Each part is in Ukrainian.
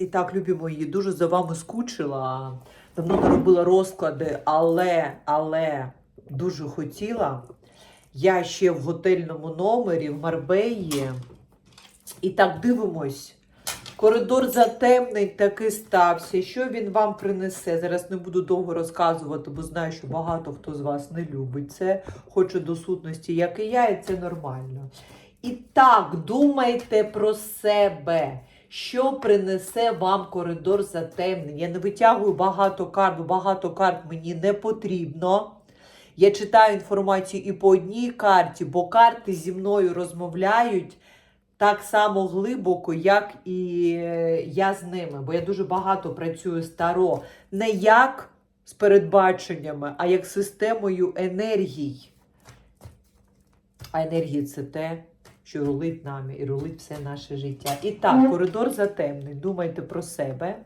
І так, любі мої, дуже за вами скучила. Давно не робила розклади, але, але дуже хотіла. Я ще в готельному номері в Марбеї. І так дивимось. Коридор затемний таки стався. Що він вам принесе? Зараз не буду довго розказувати, бо знаю, що багато хто з вас не любить це, хоче до сутності, як і я, і це нормально. І так, думайте про себе. Що принесе вам коридор затемнень? Я не витягую багато карт, бо багато карт мені не потрібно. Я читаю інформацію і по одній карті, бо карти зі мною розмовляють так само глибоко, як і е, я з ними. Бо я дуже багато працюю з Таро. Не як з передбаченнями, а як системою енергій. А енергія це те, що рулить нами і рулить все наше життя. І так, коридор затемний. Думайте про себе.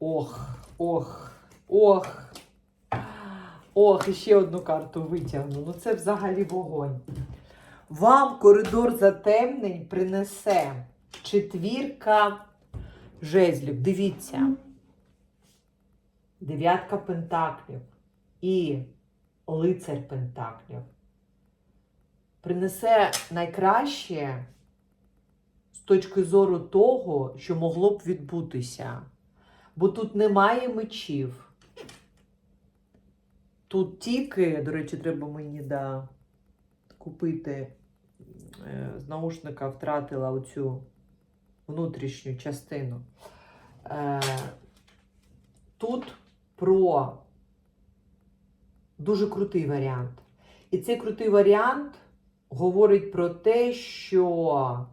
Ох, ох, ох. Ох, і ще одну карту витягну. Ну це взагалі вогонь. Вам коридор затемнень принесе четвірка жезлів. Дивіться. Дев'ятка пентаклів і лицар пентаклів. Принесе найкраще з точки зору того, що могло б відбутися. Бо тут немає мечів. Тут тільки, до речі, треба мені да, купити е, з наушника, втратила оцю внутрішню частину. Е, тут про дуже крутий варіант. І цей крутий варіант говорить про те, що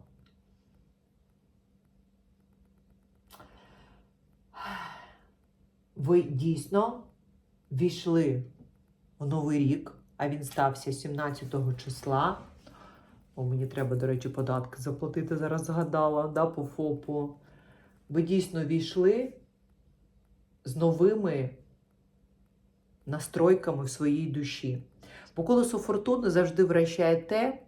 ви дійсно війшли в новий рік, а він стався 17 числа. О, мені треба, до речі, податки заплатити, зараз згадала, да, по ФОПу. Ви дійсно війшли з новими настройками в своїй душі. Бо колесо фортуни завжди вращає те,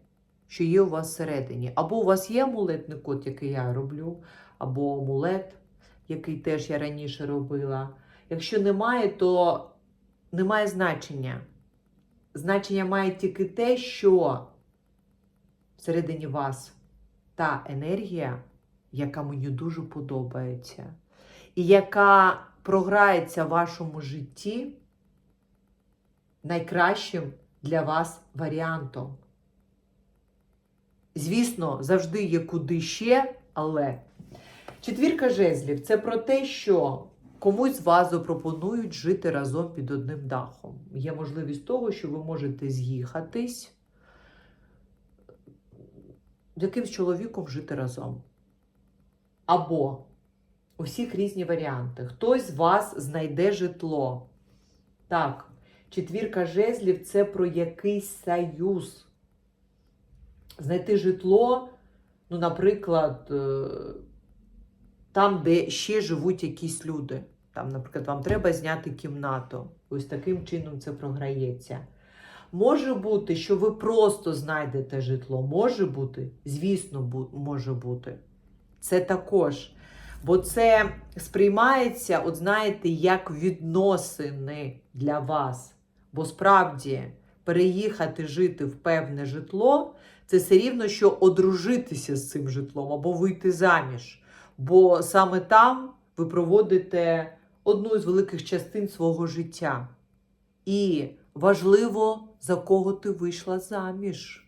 що є у вас всередині. Або у вас є амулетний код, який я роблю, або амулет, який теж я раніше робила. Якщо немає, то немає значення. Значення має тільки те, що всередині вас та енергія, яка мені дуже подобається, і яка програється в вашому житті найкращим для вас варіантом. Звісно, завжди є куди ще, але четвірка жезлів це про те, що комусь з вас запропонують жити разом під одним дахом. Є можливість того, що ви можете з'їхатись якимсь чоловіком жити разом. Або у всіх різні варіанти. Хтось з вас знайде житло. Так, четвірка жезлів це про якийсь союз. Знайти житло, ну, наприклад, е, там, де ще живуть якісь люди. Там, наприклад, вам треба зняти кімнату. Ось таким чином це програється. Може бути, що ви просто знайдете житло. Може бути, звісно, може бути. Це також. Бо це сприймається, от знаєте, як відносини для вас. Бо справді переїхати жити в певне житло це все рівно, що одружитися з цим житлом або вийти заміж. Бо саме там ви проводите одну з великих частин свого життя. І важливо, за кого ти вийшла заміж.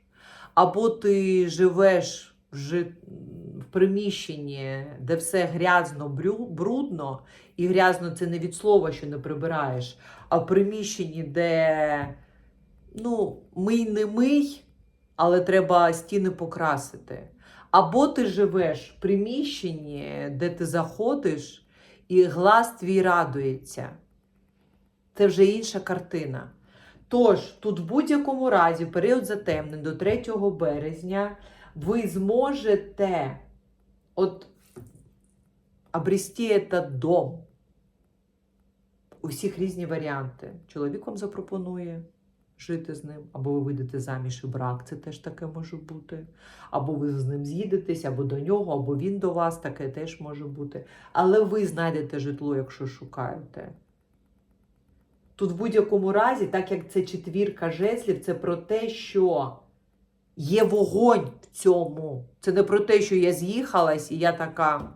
Або ти живеш в, приміщенні, де все грязно брудно, і грязно це не від слова, що не прибираєш, а в приміщенні, де ну, мий не мий, але треба стіни покрасити. Або ти живеш в приміщенні, де ти заходиш, і глаз твій радується. Це вже інша картина. Тож, тут в будь-якому разі, в період затемнень до 3 березня, ви зможете от обрести этот дом. У всіх різні варіанти. Чоловік вам запропонує жити з ним, або ви вийдете заміж і брак, це теж таке може бути. Або ви з ним з'їдетесь, або до нього, або він до вас, таке теж може бути. Але ви знайдете житло, якщо шукаєте. Тут в будь-якому разі, так як це четвірка жезлів, це про те, що є вогонь в цьому. Це не про те, що я з'їхалась і я така.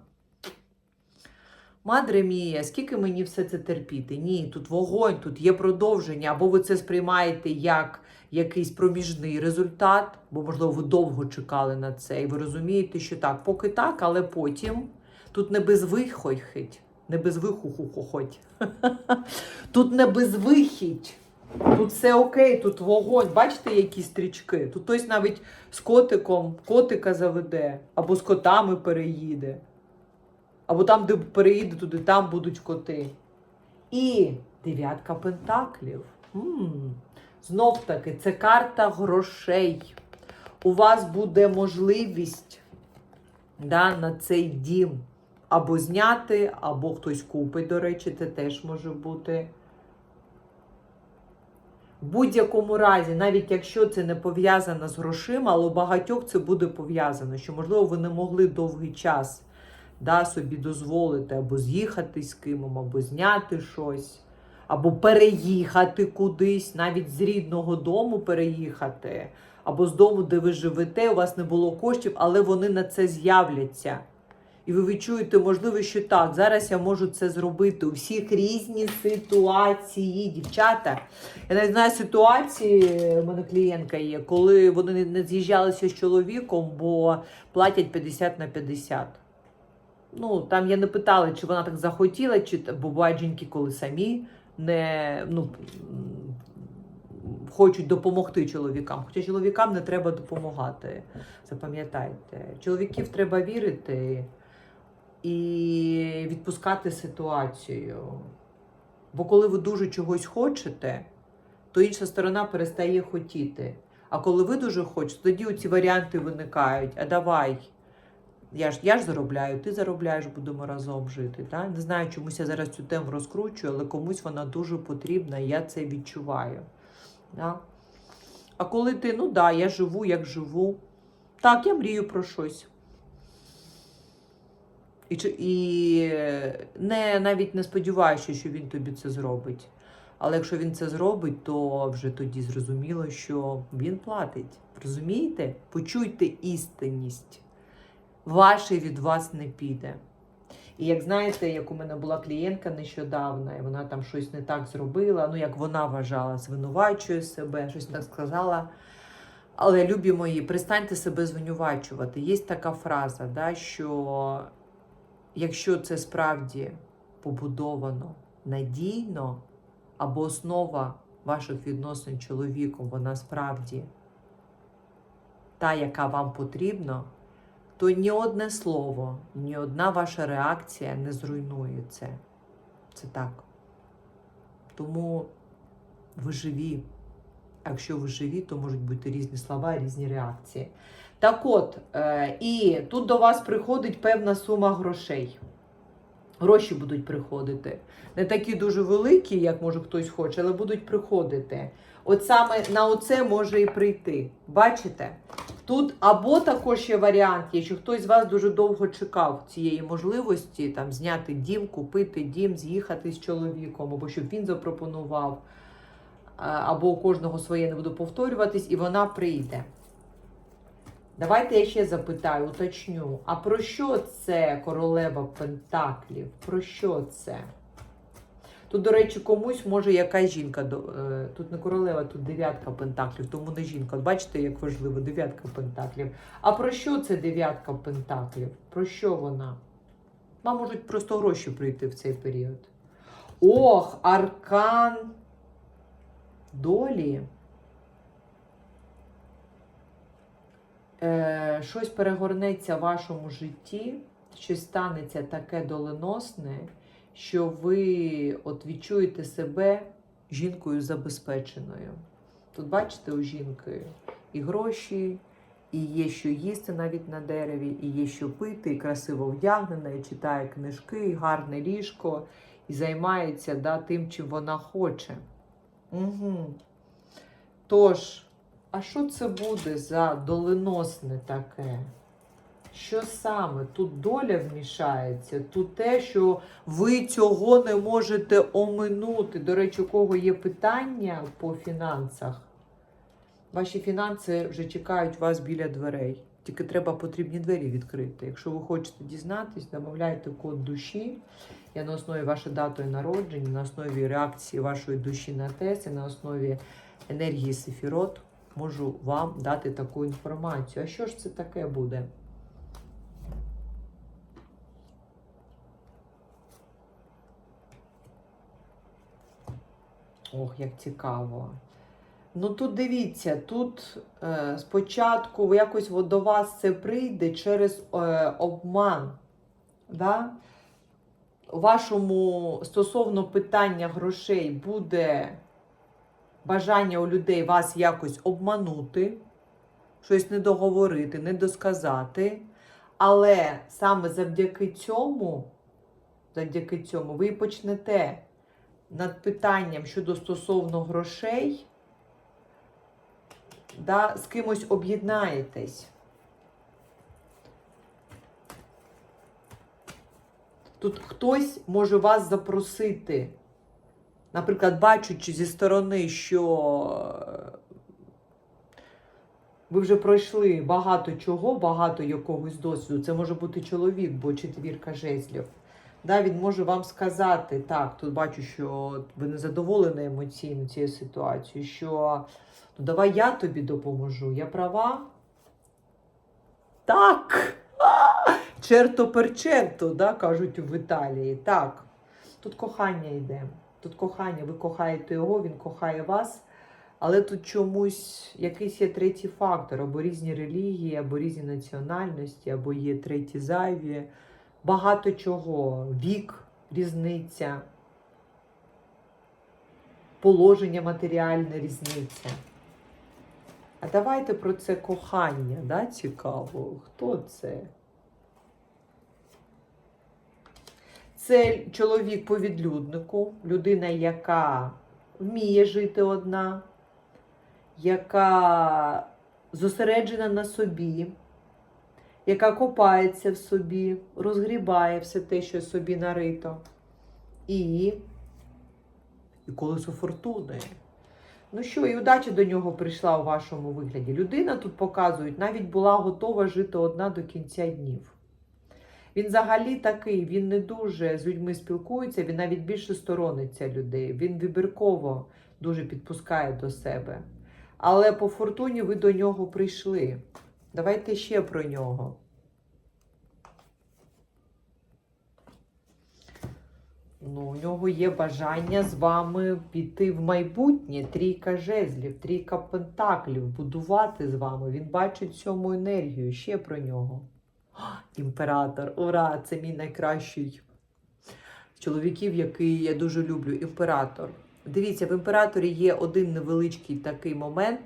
Мадре мія, скільки мені все це терпіти? Ні, тут вогонь, тут є продовження, або ви це сприймаєте як якийсь проміжний результат, бо, можливо, ви довго чекали на це, і ви розумієте, що так, поки так, але потім тут не безвихідь, не безвихухухоть. Тут не безвихідь. Тут все окей, тут вогонь. Бачите, які стрічки? Тут хтось навіть з котиком котика заведе, або з котами переїде. Або там, де переїде, туди там будуть коти. І дев'ятка пентаклів. м Знов таки, це карта грошей. У вас буде можливість да, на цей дім або зняти, або хтось купить, до речі, це теж може бути. В будь-якому разі, навіть якщо це не пов'язано з грошима, але у багатьох це буде пов'язано, що, можливо, ви не могли довгий час да, собі дозволити або з'їхати з кимом, або зняти щось, або переїхати кудись, навіть з рідного дому переїхати, або з дому, де ви живете, у вас не було коштів, але вони на це з'являться. І ви відчуєте, можливо, що так, зараз я можу це зробити. У всіх різні ситуації, дівчата. Я навіть знаю ситуації, у мене клієнтка є, коли вони не- з'їжджалися з чоловіком, бо платять 50 на 50. Ну, там я не питала, чи вона так захотіла, чи бо бувають жінки, коли самі не ну, хочуть допомогти чоловікам. Хоча чоловікам не треба допомагати. Запам'ятайте. Чоловіків треба вірити і відпускати ситуацію. Бо коли ви дуже чогось хочете, то інша сторона перестає хотіти. А коли ви дуже хочете, тоді ці варіанти виникають. А давай. Я ж, я ж заробляю, ти заробляєш, будемо разом жити. Та? Не знаю, чомусь я зараз цю тему розкручую, але комусь вона дуже потрібна, я це відчуваю. Да? А коли ти, ну да, я живу, як живу. Так, я мрію про щось. І, і не, навіть не сподіваюся, що він тобі це зробить. Але якщо він це зробить, то вже тоді зрозуміло, що він платить. Розумієте? Почуйте істинність. Ваше від вас не піде. І як знаєте, як у мене була клієнтка нещодавно, і вона там щось не так зробила, ну як вона вважала, звинувачує себе, щось так сказала. Але, любі мої, перестаньте себе звинувачувати. Є така фраза, да, що якщо це справді побудовано надійно, або основа ваших відносин з чоловіком, вона справді та, яка вам потрібна, то ні одне слово, ні одна ваша реакція не зруйнує це. Це так. Тому ви живі. А якщо ви живі, то можуть бути різні слова, різні реакції. Так от, е, і тут до вас приходить певна сума грошей. Гроші будуть приходити. Не такі дуже великі, як може хтось хоче, але будуть приходити. От саме на оце може і прийти. Бачите? Тут або також є варіант, є, що хтось з вас дуже довго чекав цієї можливості там зняти дім, купити дім, з'їхати з чоловіком, або щоб він запропонував, або у кожного своє не буду повторюватись, і вона прийде. Давайте я ще запитаю, уточню. А про що це королева Пентаклів? Про що це? Тут, до речі, комусь може якась жінка. е, Тут не королева, тут дев'ятка пентаклів, тому не жінка. Бачите, як важливо, дев'ятка пентаклів. А про що це дев'ятка пентаклів? Про що вона? Вам можуть просто гроші прийти в цей період. Ох, аркан долі. Е, щось перегорнеться в вашому житті, щось станеться таке доленосне, що ви от відчуєте себе жінкою забезпеченою. Тут бачите у жінки і гроші, і є що їсти навіть на дереві, і є що пити, і красиво вдягнена, і читає книжки, і гарне ліжко, і займається да, тим, чим вона хоче. Угу. Тож, а що це буде за доленосне таке? Що саме? Тут доля вмішається, тут те, що ви цього не можете оминути. До речі, у кого є питання по фінансах, ваші фінанси вже чекають вас біля дверей. Тільки треба потрібні двері відкрити. Якщо ви хочете дізнатись, додавайте код душі. Я на основі вашої дати народження, на основі реакції вашої душі на тест, на основі енергії Сефірот можу вам дати таку інформацію. А що ж це таке буде? Ох, як цікаво. Ну тут дивіться, тут е, спочатку якось до вас це прийде через е, обман. Да? Вашому стосовно питання грошей буде бажання у людей вас якось обманути, щось не договорити, не досказати. Але саме завдяки цьому, завдяки цьому, ви почнете над питанням щодо стосовно грошей, да, з кимось об'єднаєтесь. Тут хтось може вас запросити. Наприклад, бачучи зі сторони, що е, ви вже пройшли багато чого, багато якогось досвіду. Це може бути чоловік, бо четвірка жезлів. Да, він може вам сказати, так, тут бачу, що ви не задоволені емоційно цією ситуацією, що ну давай я тобі допоможу. Я права? Так. Черто перченто, да, кажуть в Італії. Так. Тут кохання йде. Тут кохання. Ви кохаєте його, він кохає вас. Але тут чомусь якийсь є третій фактор, або різні релігії, або різні національності, або є треті зайві. Багато чого. Вік, різниця, положення матеріальне різниця. А давайте про це кохання, да, цікаво. Хто це? Це чоловік по відлюднику, людина, яка вміє жити одна, яка зосереджена на собі, яка копається в собі, розгрібає все те, що собі нарито. І, і колесо фортуни. Ну що, і удача до нього прийшла у вашому вигляді. Людина тут показують, навіть була готова жити одна до кінця днів. Він взагалі такий, він не дуже з людьми спілкується, він навіть більше сторониться людей. Він вибірково дуже підпускає до себе. Але по фортуні ви до нього прийшли. Давайте ще про нього. Ну, у нього є бажання з вами піти в майбутнє, трійка жезлів, трійка пентаклів, будувати з вами. Він бачить цьому енергію. Ще про нього. О, імператор, ура! Це мій найкращий чоловіків, який я дуже люблю. Імператор. Дивіться, в імператорі є один невеличкий такий момент.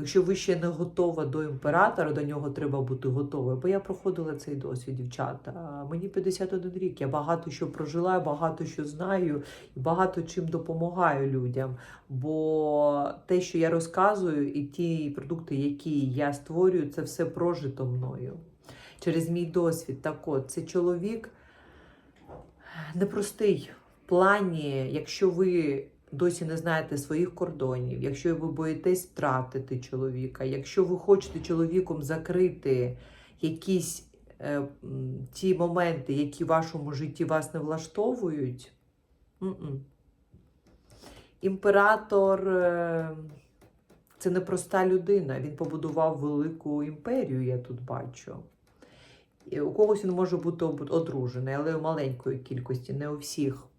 Якщо ви ще не готова до імператора, до нього треба бути готовою. Бо я проходила цей досвід, дівчата. Мені 51 рік. Я багато що прожила, багато що знаю і багато чим допомагаю людям. Бо те, що я розказую, і ті продукти, які я створюю, це все прожито мною. Через мій досвід. Так от, це чоловік непростий в плані, якщо ви досі не знаєте своїх кордонів, якщо ви боїтесь втратити чоловіка, якщо ви хочете чоловіком закрити якісь е, ті моменти, які в вашому житті вас не влаштовують, м-м. імператор е, це непроста людина. Він побудував велику імперію, я тут бачу. У когось він може бути одружений, але у маленької кількості, не у всіх.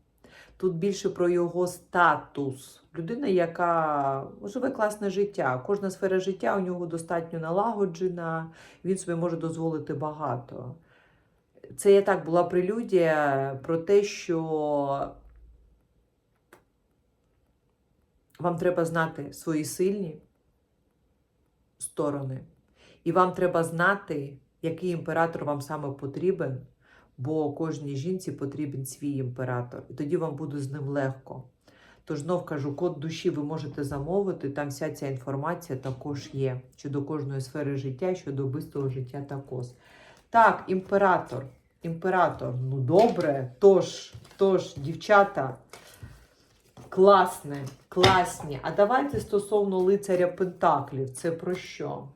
Тут більше про його статус. Людина, яка живе класне життя. Кожна сфера життя у нього достатньо налагоджена, він собі може дозволити багато. Це я так була прелюдія про те, що вам треба знати свої сильні сторони, і вам треба знати, який імператор вам саме потрібен, бо кожній жінці потрібен свій імператор. І тоді вам буде з ним легко. Тож знов кажу, код душі ви можете замовити, там вся ця інформація також є. Щодо кожної сфери життя, щодо особистого життя також. Так, імператор. Імператор, ну добре, тож, тож, дівчата, класне, класні. А давайте стосовно лицаря Пентаклів, це про що?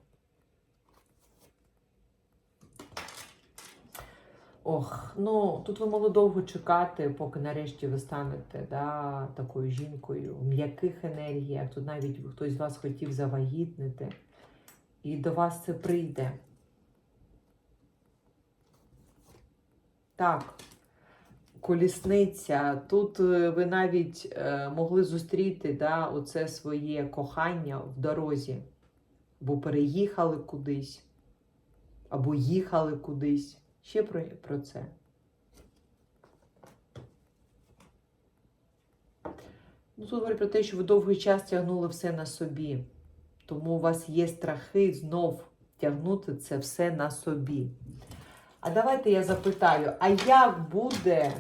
Ох, ну тут ви могли довго чекати, поки нарешті ви станете да, такою жінкою в м'яких енергіях. Тут навіть хтось з вас хотів завагітнити, і до вас це прийде. Так, колісниця. Тут е, ви навіть е, могли зустріти да, оце своє кохання в дорозі, бо переїхали кудись, або їхали кудись. Ще про, про це. Ну, тут говорить про те, що ви довгий час тягнули все на собі. Тому у вас є страхи знов тягнути це все на собі. А давайте я запитаю: а як буде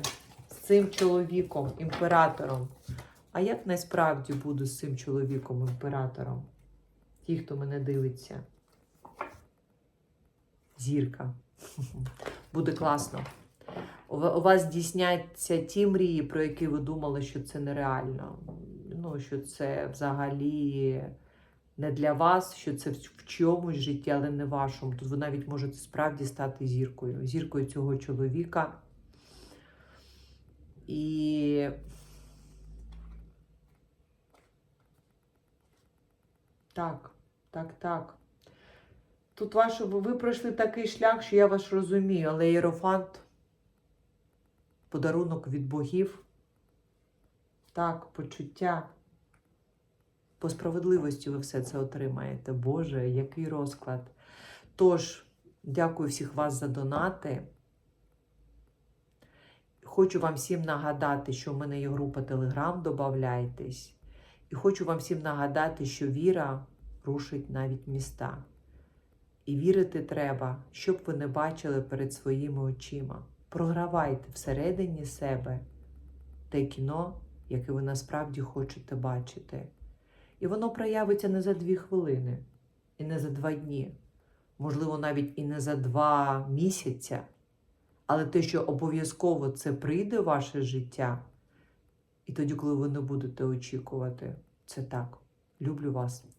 з цим чоловіком, імператором? А як насправді буде з цим чоловіком, імператором? Ті, хто мене дивиться? Зірка. Буде класно. У вас здійсняться ті мрії, про які ви думали, що це нереально. Ну, що це взагалі не для вас, що це в чомусь житті, але не вашому. Тут ви навіть можете справді стати зіркою, зіркою цього чоловіка. І так, так, так. Тут ваше, ви пройшли такий шлях, що я вас розумію, але Єрофант подарунок від богів. Так, почуття. По справедливості ви все це отримаєте. Боже, який розклад. Тож, дякую всіх вас за донати. Хочу вам всім нагадати, що в мене є група Телеграм, добавляйтесь. І хочу вам всім нагадати, що віра рушить навіть міста. І вірити треба, щоб ви не бачили перед своїми очима. Програвайте всередині себе те кіно, яке ви насправді хочете бачити. І воно проявиться не за дві хвилини, і не за два дні, можливо, навіть і не за два місяця. Але те, що обов'язково це прийде в ваше життя, і тоді, коли ви не будете очікувати, це так. Люблю вас.